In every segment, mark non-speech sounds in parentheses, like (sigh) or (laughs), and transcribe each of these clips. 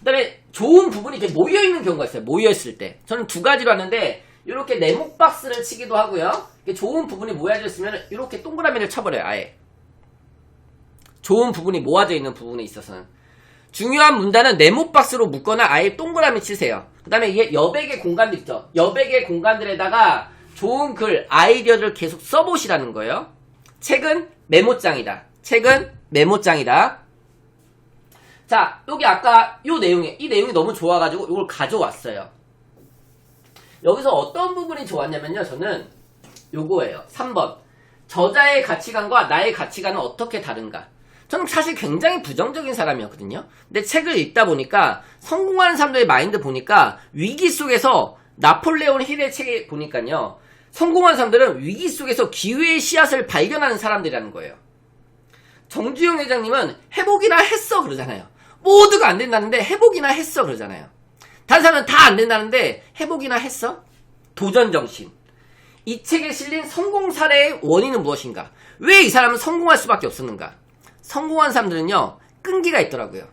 그 다음에 좋은 부분이 이렇게 모여 있는 경우가 있어요. 모여 있을 때. 저는 두 가지로 하는데, 이렇게 네모 박스를 치기도 하고요. 좋은 부분이 모여져 있으면 이렇게 동그라미를 쳐버려요, 아예. 좋은 부분이 모아져 있는 부분에 있어서는. 중요한 문단은 네모 박스로 묶거나 아예 동그라미 치세요. 그 다음에 이게 여백의 공간들 있죠. 여백의 공간들에다가 좋은 글, 아이디어를 계속 써보시라는 거예요. 책은 메모장이다. 책은 메모장이다. 자, 여기 아까 요 내용이, 이 내용이 너무 좋아가지고 이걸 가져왔어요. 여기서 어떤 부분이 좋았냐면요. 저는 요거예요. 3번. 저자의 가치관과 나의 가치관은 어떻게 다른가? 저는 사실 굉장히 부정적인 사람이었거든요. 근데 책을 읽다 보니까 성공하는 사람들의 마인드 보니까 위기 속에서 나폴레온 힐의 책에 보니까요. 성공한 사람들은 위기 속에서 기회의 씨앗을 발견하는 사람들이라는 거예요. 정주영 회장님은 회복이나 했어 그러잖아요. 모두가 안 된다는데 회복이나 했어 그러잖아요. 다른 사람은 다 안 된다는데 회복이나 했어? 도전 정신. 이 책에 실린 성공 사례의 원인은 무엇인가? 왜 이 사람은 성공할 수밖에 없었는가? 성공한 사람들은요, 끈기가 있더라고요.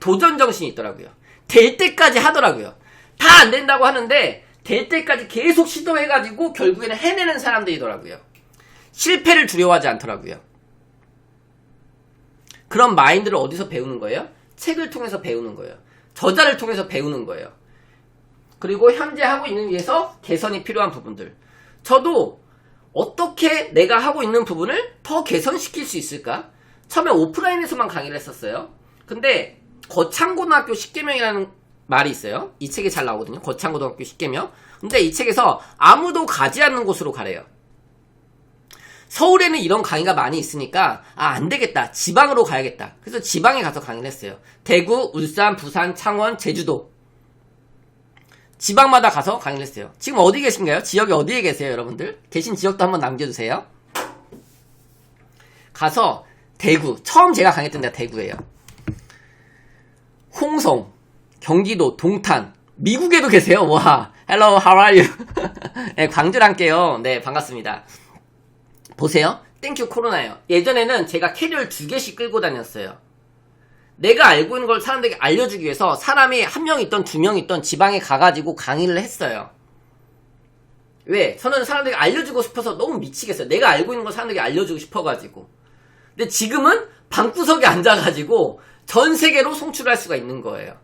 도전 정신이 있더라고요. 될 때까지 하더라고요. 다 안 된다고 하는데, 될 때까지 계속 시도해가지고 결국에는 해내는 사람들이더라고요. 실패를 두려워하지 않더라고요. 그런 마인드를 어디서 배우는 거예요? 책을 통해서 배우는 거예요. 저자를 통해서 배우는 거예요. 그리고 현재 하고 있는 위해서 개선이 필요한 부분들. 저도 어떻게 내가 하고 있는 부분을 더 개선시킬 수 있을까? 처음에 오프라인에서만 강의를 했었어요. 근데 거창고등학교 10개명이라는 말이 있어요. 이 책에 잘 나오거든요. 거창고등학교 10개명. 근데 이 책에서 아무도 가지 않는 곳으로 가래요. 서울에는 이런 강의가 많이 있으니까 아 안 되겠다. 지방으로 가야겠다. 그래서 지방에 가서 강의를 했어요. 대구 울산 부산 창원 제주도. 지방마다 가서 강의를 했어요. 지금 어디 계신가요? 지역이 어디에 계세요 여러분들? 계신 지역도 한번 남겨주세요. 가서 대구. 처음 제가 강의했던 데가 대구예요. 홍성 경기도 동탄. 미국에도 계세요? 와 are you? (laughs) 네, 광주를 함께요. 네 반갑습니다 보세요. 땡큐 코로나예요. 예전에는 제가 캐리어를 두 개씩 끌고 다녔어요. 내가 알고 있는 걸 사람들에게 알려주기 위해서 사람이 한 명 있던 두 명 있던 지방에 가가지고 강의를 했어요. 왜? 저는 사람들에게 알려주고 싶어서 너무 미치겠어요. 내가 알고 있는 걸 사람들에게 알려주고 싶어가지고. 근데 지금은 방구석에 앉아가지고 전 세계로 송출할 수가 있는 거예요.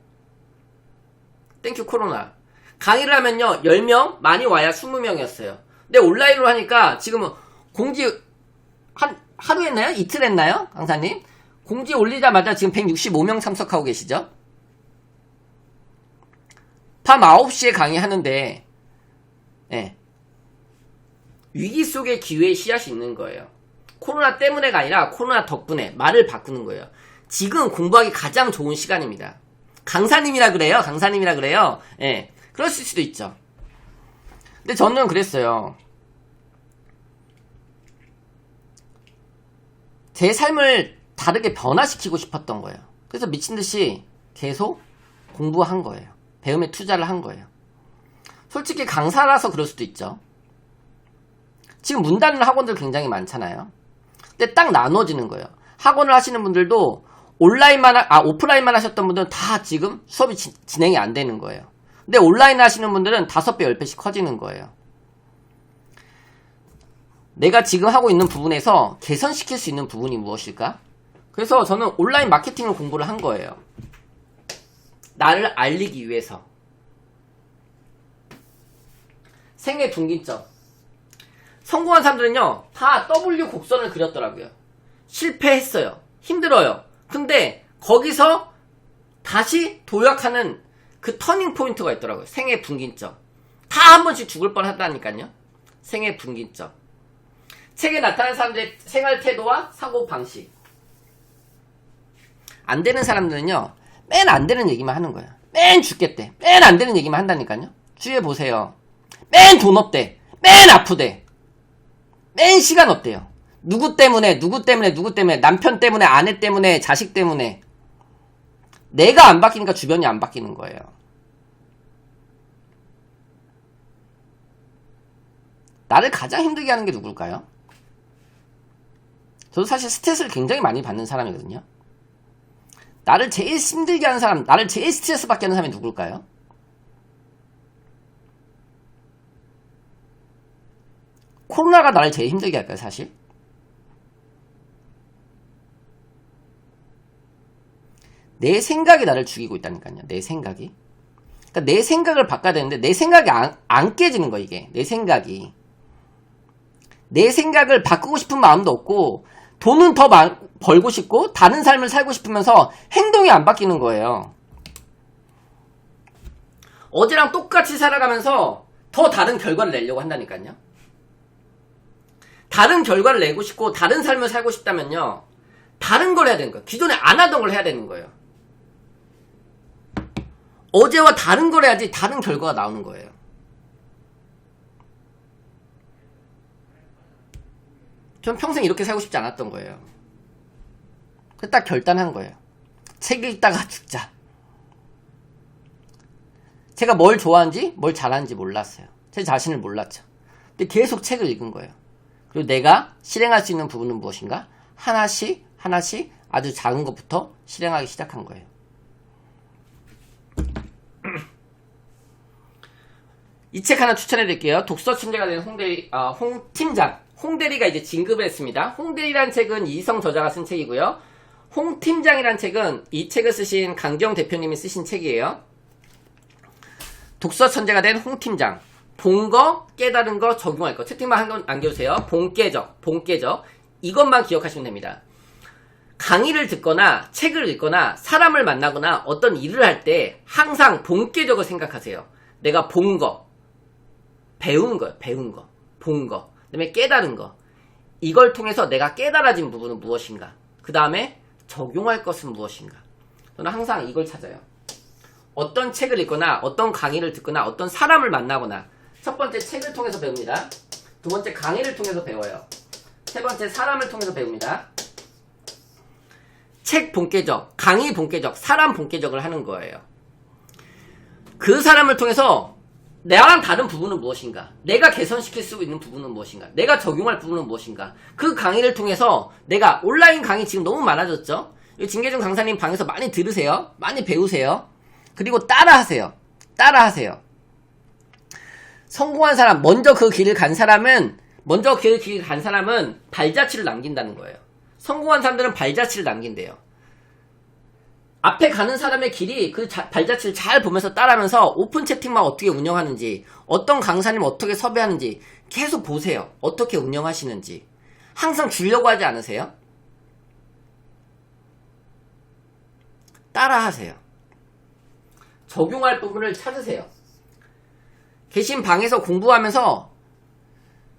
땡큐 코로나. 강의를 하면요, 10명, 많이 와야 20명이었어요. 근데 온라인으로 하니까 지금은 공지 한 하루 했나요? 이틀 했나요? 강사님? 공지 올리자마자 지금 165명 참석하고 계시죠? 밤 9시에 강의하는데 예. 위기 속에 기회의 씨앗이 있는 거예요. 코로나 때문에가 아니라 코로나 덕분에 말을 바꾸는 거예요. 지금 공부하기 가장 좋은 시간입니다. 강사님이라 그래요. 강사님이라 그래요. 예. 그랬을 수도 있죠. 근데 저는 그랬어요. 제 삶을 다르게 변화시키고 싶었던 거예요. 그래서 미친 듯이 계속 공부한 거예요. 배움에 투자를 한 거예요. 솔직히 강사라서 그럴 수도 있죠. 지금 문 닫는 학원들 굉장히 많잖아요. 근데 딱 나눠지는 거예요. 학원을 하시는 분들도 온라인만, 하, 아, 오프라인만 하셨던 분들은 다 지금 수업이 지, 진행이 안 되는 거예요. 근데 온라인 하시는 분들은 다섯 배, 열 배씩 커지는 거예요. 내가 지금 하고 있는 부분에서 개선시킬 수 있는 부분이 무엇일까? 그래서 저는 온라인 마케팅을 공부를 한 거예요. 나를 알리기 위해서. 생애 분기점. 성공한 사람들은요, 다 W 곡선을 그렸더라고요. 실패했어요. 힘들어요. 근데 거기서 다시 도약하는 그 터닝 포인트가 있더라고요. 생애 분기점. 다 한 번씩 죽을 뻔 한다니까요. 생애 분기점. 책에 나타난 사람들의 생활 태도와 사고 방식. 안 되는 사람들은요, 맨 안 되는 얘기만 하는 거야. 맨 죽겠대. 맨 안 되는 얘기만 한다니까요. 주위에 보세요. 맨 돈 없대. 맨 아프대. 맨 시간 없대요. 누구 때문에, 누구 때문에, 누구 때문에, 남편 때문에, 아내 때문에, 자식 때문에. 내가 안 바뀌니까 주변이 안 바뀌는 거예요. 나를 가장 힘들게 하는 게 누굴까요? 저도 사실 스트레스를 굉장히 많이 받는 사람이거든요. 나를 제일 힘들게 하는 사람, 나를 제일 스트레스 받게 하는 사람이 누굴까요? 코로나가 나를 제일 힘들게 할까요, 사실? 내 생각이 나를 죽이고 있다니까요. 내 생각이. 그러니까 내 생각을 바꿔야 되는데 내 생각이 안, 안 깨지는 거 이게. 내 생각이. 내 생각을 바꾸고 싶은 마음도 없고 돈은 더 많- 벌고 싶고 다른 삶을 살고 싶으면서 행동이 안 바뀌는 거예요. 어제랑 똑같이 살아가면서 더 다른 결과를 내려고 한다니까요. 다른 결과를 내고 싶고 다른 삶을 살고 싶다면요. 다른 걸 해야 되는 거예요. 기존에 안 하던 걸 해야 되는 거예요. 어제와 다른 걸 해야지 다른 결과가 나오는 거예요. 전 평생 이렇게 살고 싶지 않았던 거예요. 그딱 결단한 거예요. 책 읽다가 (laughs) 죽자. 제가 뭘 좋아하는지, 뭘 잘하는지 몰랐어요. 제 자신을 몰랐죠. 근데 계속 책을 읽은 거예요. 그리고 내가 실행할 수 있는 부분은 무엇인가? 하나씩, 하나씩 아주 작은 것부터 실행하기 시작한 거예요. 이 책 하나 추천해 드릴게요. 독서 천재가 된 홍대리, 아, 홍 팀장. 홍대리가 이제 진급을 했습니다. 홍대리란 책은 이성 저자가 쓴 책이고요. 홍 팀장이란 책은 이 책을 쓰신 강경 대표님이 쓰신 책이에요. 독서 천재가 된 홍 팀장. 본 거, 깨달은 거, 적용할 거. 채팅만 한 번 남겨주세요. 본깨적, 본깨적. 이것만 기억하시면 됩니다. 강의를 듣거나 책을 읽거나 사람을 만나거나 어떤 일을 할 때 항상 본깨적을 생각하세요. 내가 본 거, 배운 거예요. 배운 거, 본 거. 그 다음에 깨달은 거. 이걸 통해서 내가 깨달아진 부분은 무엇인가? 그 다음에 적용할 것은 무엇인가? 저는 항상 이걸 찾아요. 어떤 책을 읽거나 어떤 강의를 듣거나 어떤 사람을 만나거나 첫 번째 책을 통해서 배웁니다. 두 번째 강의를 통해서 배워요. 세 번째 사람을 통해서 배웁니다. 책 본계적, 강의 본계적, 사람 본계적을 하는 거예요. 그 사람을 통해서 나랑 다른 부분은 무엇인가? 내가 개선시킬 수 있는 부분은 무엇인가? 내가 적용할 부분은 무엇인가? 그 강의를 통해서 내가 온라인 강의 지금 너무 많아졌죠? 이 진계중 강사님 방에서 많이 들으세요. 많이 배우세요. 그리고 따라하세요. 따라하세요. 성공한 사람, 먼저 그 길을 간 사람은, 먼저 그 길을 간 사람은 발자취를 남긴다는 거예요. 성공한 사람들은 발자취를 남긴대요. 앞에 가는 사람의 길이 그 자- 발자취를 잘 보면서 따라하면서 오픈 채팅방 어떻게 운영하는지, 어떤 강사님 어떻게 섭외하는지 계속 보세요. 어떻게 운영하시는지. 항상 주려고 하지 않으세요? 따라하세요. 적용할 부분을 찾으세요. 계신 방에서 공부하면서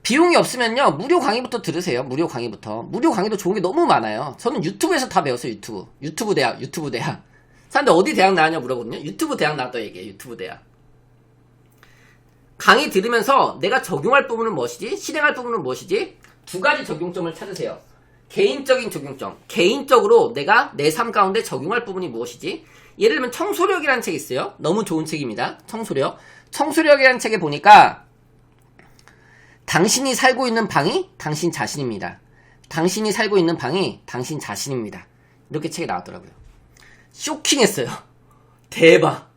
비용이 없으면요 무료 강의부터 들으세요 무료 강의부터. 무료 강의도 좋은 게 너무 많아요. 저는 유튜브에서 다 배웠어요 유튜브. 유튜브 대학 유튜브 대학. 사람들 어디 대학 나왔냐 물어보거든요. 유튜브 대학 나왔다 얘기해 유튜브 대학. 강의 들으면서 내가 적용할 부분은 무엇이지? 실행할 부분은 무엇이지? 두 가지 적용점을 찾으세요. 개인적인 적용점. 개인적으로 내가 내 삶 가운데 적용할 부분이 무엇이지? 예를 들면 청소력이라는 책이 있어요. 너무 좋은 책입니다. 청소력. 청소력이라는 책에 보니까 당신이 살고 있는 방이 당신 자신입니다. 당신이 살고 있는 방이 당신 자신입니다. 이렇게 책에 나왔더라고요. 쇼킹했어요. (laughs) 대박.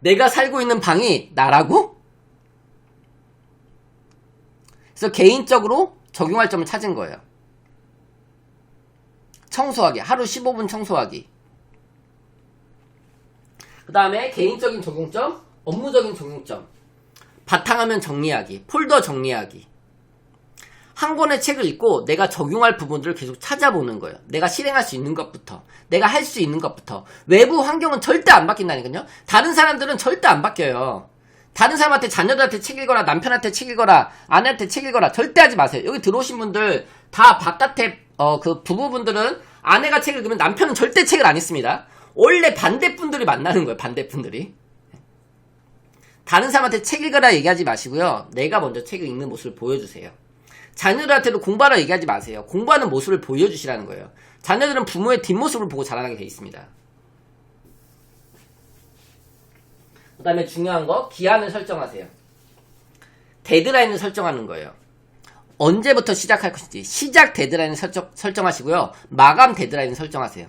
내가 살고 있는 방이 나라고? 그래서 개인적으로 적용할 점을 찾은 거예요. 청소하기. 하루 15분 청소하기. 그 다음에 개인적인 적용점, 업무적인 적용점. 바탕화면 정리하기, 폴더 정리하기. 한 권의 책을 읽고 내가 적용할 부분들을 계속 찾아보는 거예요. 내가 실행할 수 있는 것부터, 내가 할 수 있는 것부터. 외부 환경은 절대 안 바뀐다니까요. 다른 사람들은 절대 안 바뀌어요. 다른 사람한테 자녀들한테 책 읽거나 남편한테 책 읽거나 아내한테 책 읽거나 절대 하지 마세요. 여기 들어오신 분들 다 바깥에 어, 그 부부분들은 아내가 책을 읽으면 남편은 절대 책을 안 읽습니다. 원래 반대분들이 만나는 거예요. 반대분들이. 다른 사람한테 책 읽어라 얘기하지 마시고요. 내가 먼저 책을 읽는 모습을 보여주세요. 자녀들한테도 공부하라 얘기하지 마세요. 공부하는 모습을 보여주시라는 거예요. 자녀들은 부모의 뒷모습을 보고 자라나게 돼 있습니다. 그 다음에 중요한 거, 기한을 설정하세요. 데드라인을 설정하는 거예요. 언제부터 시작할 것인지, 시작 데드라인을 설정, 설정하시고요. 마감 데드라인을 설정하세요.